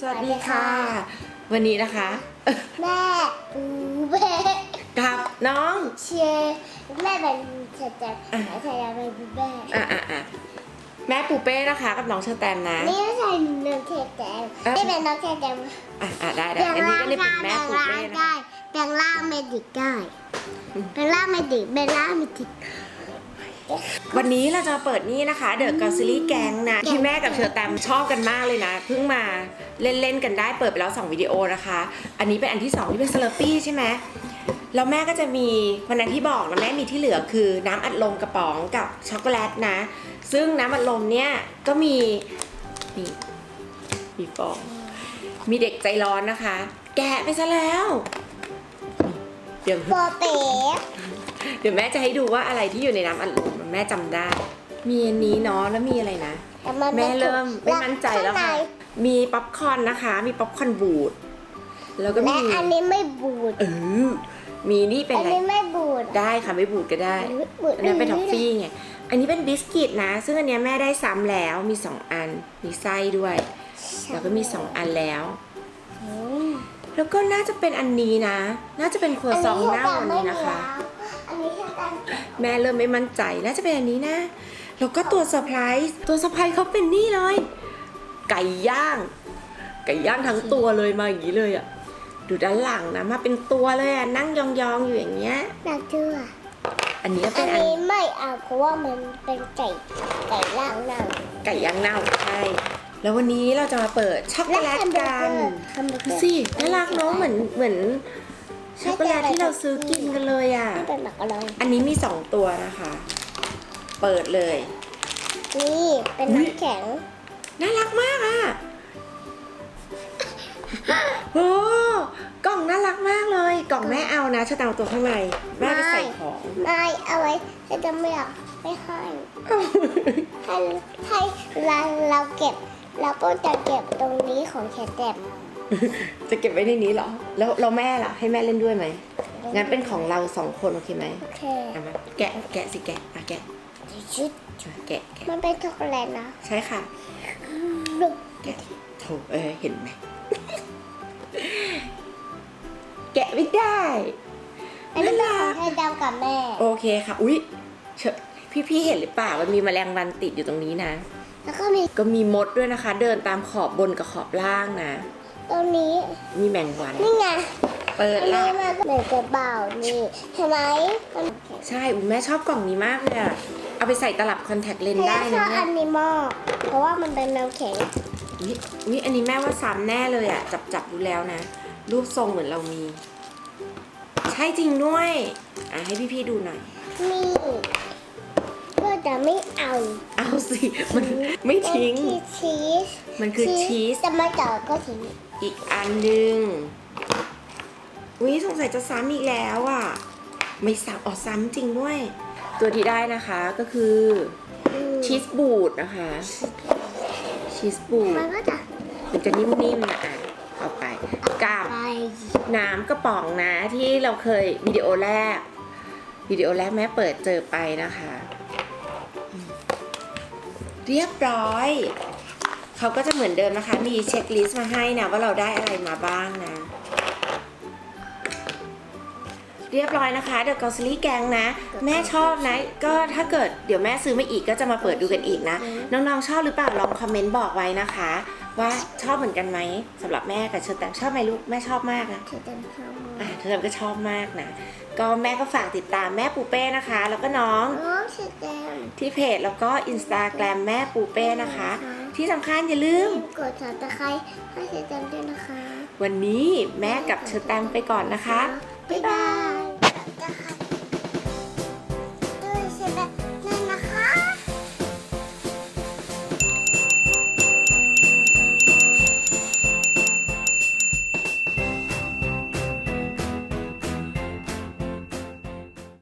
สวัสดีค่ะ วันนี้นะคะ แม่ปูเบ้กับน้องเชียร์แม่เป็นเชตแตมหายใจเป็นปูเบ้อะอะอะแม่ปูเป้นะคะ กับน้องเชอแตมนะนี่ไม่ใช่น้องเชตแตมนี่เป็นน้องเชตแตมอะอะได้ได้แบ่งอันนี้ร่างก็เลยได้เป็นแม่แบ่งปูร่าเป้งนะได้แบ่งร่างเมดิกได้แบ่งร่างเมดิกแบ่งร่างเมดิก วันนี้เราจะเปิดนี่นะคะเดอะก l ซิลี่แกงนะที่แม่กับเชอแตมชอบกันมากเลยนะ เพิ่งมาเล่นๆกันได้เปิดไปแล้ว 2 วิดีโอนะคะ อันนี้เป็นอันที่ 2 ที่เป็นสลัปี้ใช่ไหมแล้วแม่ก็จะมีวันนั้นที่บอกนะแม่มีที่เหลือคือน้ำอัดลมกระป๋องกับช็อกโกแลตนะ ซึ่งน้ำอัดลมเนี่ยก็มีนี่มีฟองมีเด็กใจร้อนนะคะ แกะไปซะแล้ว เดี๋ยวโปเป๋ ดี๋ยวแม่จะให้ดูว่าอะไรที่อยู่ในน้ำอัดลมแม่จำได้ มีอันนี้เนาะแล้วมีอะไรนะ แต่มันแม่เริ่มไม่มั่นใจแล้วข้างค่ะในมีป๊อปคอร์นนะคะ มีป๊อปคอร์นบูด แล้วก็และมีอันนี้ไม่บูด เออมีนี่เป็นอันอะไรนี้ไม่บูดได้ค่ะไม่บูดก็ได้ บูดอันนี้เป็นท็อฟฟี่ไง อันนี้เป็นบิสกิตนะ ซึ่งอันเนี้ยแม่ได้ซ้ำแล้ว มีสองอัน มีไส้ด้วย แล้วก็มีสองอันแล้ว อืมแล้วก็น่าจะเป็นอันนี้นะ น่าจะเป็นครัวซองหน้าวันนี้นะคะ อั นนี้แค่การแม่เริ่มไม่มั่นใจน่าจะเป็นอันนี้นะ แล้วก็ตัวเซอร์ไพรส์ตัวเซอร์ไพรส์เขาเป็นนี่เลย ไก่ย่าง ไก่ย่างทั้งตัวเลยมาอย่างนี้เลยอะดูด้านหลังนะมาเป็นตัวเลยอะนั่งยองๆอยู่อย่างเงี้ยน่าเชื่ออันนี้ก็อัเป็นนอันนี้ไม่เอาเพราะว่ามันเป็นไก่ไก่ล่างหนังไก่ย่างเน่าใช่แล้ววันนี้เราจะมาเปิดช็อกโกและแลตแฮมเบอกัร์เกนอร์แฮมเบอร์เกดูอร์สิน่ารักเนาะเหมือนเหมือน ช็อกโกแลตที่เราซื้อกินกันเลยอะนี่เป็นหมักอร่อยอันนี้มีสองตัวนะคะ เปิดเลย นี่เป็นอุ๊ยน้ำแข็ง น่ารักมากอะโอ้กล่องน่ารักมากเลย กล่องแม่เอานะชะตาตัวข้างในแม่ไปใส่ของไม่เอาไว้จะจะไม่อยากไม่ให้ให้ให้เราเราเก็บ เราก็จะเก็บตรงนี้ของแคทแตม จะเก็บไว้ในนี้เหรอ แล้วเราแม่ล่ะ ให้แม่เล่นด้วยไหม งั้นเป็นของเราสองคนโอเคไหมโอเคเอามาแกะแกะสิแกะอะแกะชุดแกะแกะมันเป็นช็อกโกแลตนะใช่ค่ะแกะโถเออเห็นไหม แกะไม่ได้อันนี้เป็นของแคทแตมกับแม่ โอเคค่ะ อุ๊ยเชอะพี่ๆเห็นหรือเปล่า มันมีแมลงวันติดอยู่ตรงนี้นะ แล้วก็มี ก็มีมดด้วยนะคะ เดินตามขอบบนกับขอบล่างนะ ตรงนี้มีแมงวัน นี่ไงเปิดอันละนี้มันเหมือนกระเป๋านี่เห็นไหมมันใช่อุ้ยแม่ชอบกล่องนี้มากเลยอะเอาไปใส่ตลับคอนแทคเลนส์ได้ชนะอบเนี่อัยนนี้มากเพราะว่ามันเป็นน้ำแข็งอุ๊ยอุ๊ยอันนี้แม่ว่าซ้ำแน่เลยอะจับจับดูแล้วนะ รูปทรงเหมือนเรามี ใช่จริงด้วยอะให้พี่ๆดูหน่อย นี่ก็จะไม่เอาเอาสิมันไม่ทิ้งมันคือชีสมันคือชีส แต่ไม่ต่อก็ทิ้ง อีกอันหนึ่งอุ้ยสงสัยจะซ้ำอีกแล้วอะ ไม่ซ้ำอ๋อซ้ำจริงด้วย ตัวที่ได้นะคะก็คืออืมชีสบูดนะคะ ชีสบูดมันก็จะมันจะนิ่มๆนะอะเอาไปกับ ไปน้ำกระป๋องนะที่เราเคยวิดีโอแรก วิดีโอแรกแม่เปิดเจอไปนะคะอืมเรียบร้อย เขาก็จะเหมือนเดิมนะคะ มีเช็คลิสต์มาให้นะว่าเราได้อะไรมาบ้างนะ เรียบร้อยนะคะเดอะกอสลี่แกงนะ แม่ชอบนะ ก็ถ้าเกิดเดี๋ยวแม่ซื้อมาอีกก็จะมาเปิดดูกันอีกนะ น้องๆชอบหรือเปล่าลองคอมเมนต์บอกไว้นะคะ ว่าชอบเหมือนกันไหมสำหรับแม่กับเชอร์แตมชอบไหมลูกแม่ชอบมากนะเธอจะเข้ามาอะเชอร์แตมก็ชอบมากนะ ก็แม่ก็ฝากติดตามแม่ปูเป้นะคะ แล้วก็น้องโอ้ชิแตมที่เพจแล้วก็อินสตาแกรมแม่ปูเป้นะคะ ที่สำคัญอย่าลืมกดซับสไครต์ให้ชิแตมด้วยนะคะ วันนี้แม่กับเชอร์แตมไปก่อนนะคะบ๊ายบาย